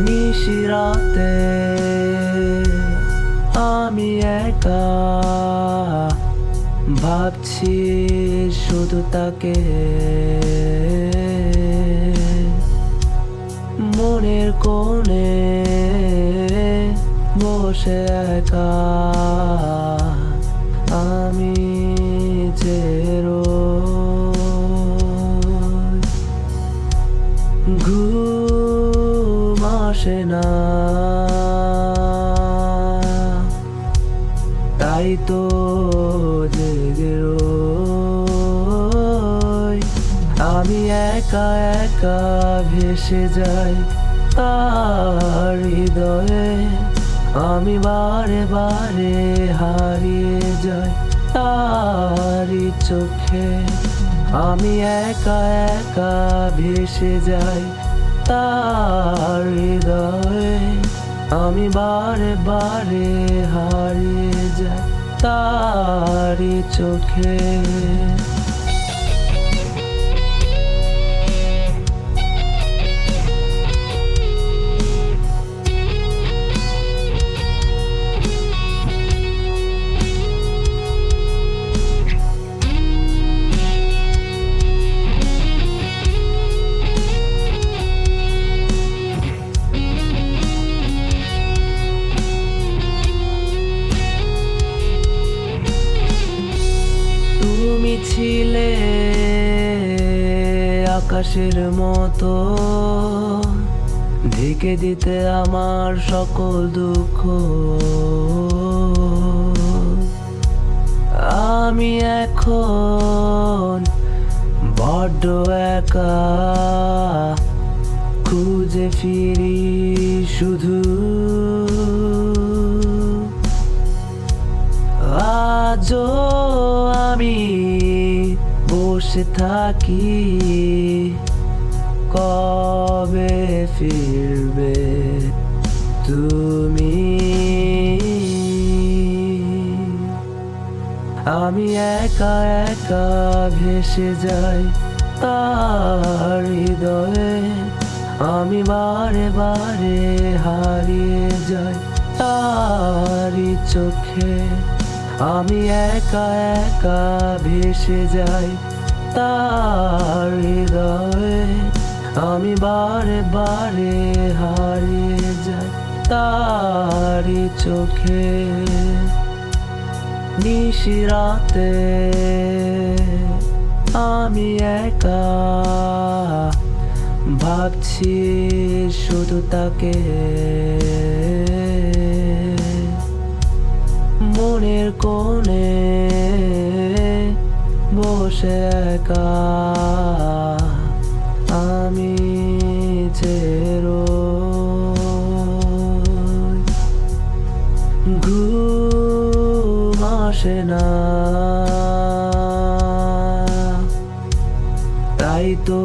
নিশিরাতে আমি একা ভাবছি শুধু তাকে। মনের কোণে বসে একা আমি যে আসে না। তাই তো জেগে। আমি একা একা ভেসে যাই তার হৃদয়ে। আমি বারে বারে হারিয়ে যাই তারি চোখে। আমি একা একা ভেসে যাই তার আমি বারে বারে হারিয়ে যাই তারি চোখে। ছিলে আকাশের মতো। ঢেকে দিতে আমার সকল দুঃখ। আমি এখন বড্ড একা খুঁজে ফিরি বসে থাকি, কবে ফিরবে তুমি? আমি একা একা ভেসে যাই তার হৃদয়ে, আমি বারে বারে হারিয়ে যাই তারি চোখে। আমি একা একা ভেসে যাই তার আমি বারে বারে হারিয়ে যাই তারি চোখে। নিশিরাতে আমি একা ভাবছি শুধু তাকে। মনের কোণে বসে একা আমি রই। ঘুম আসে না তাই তো।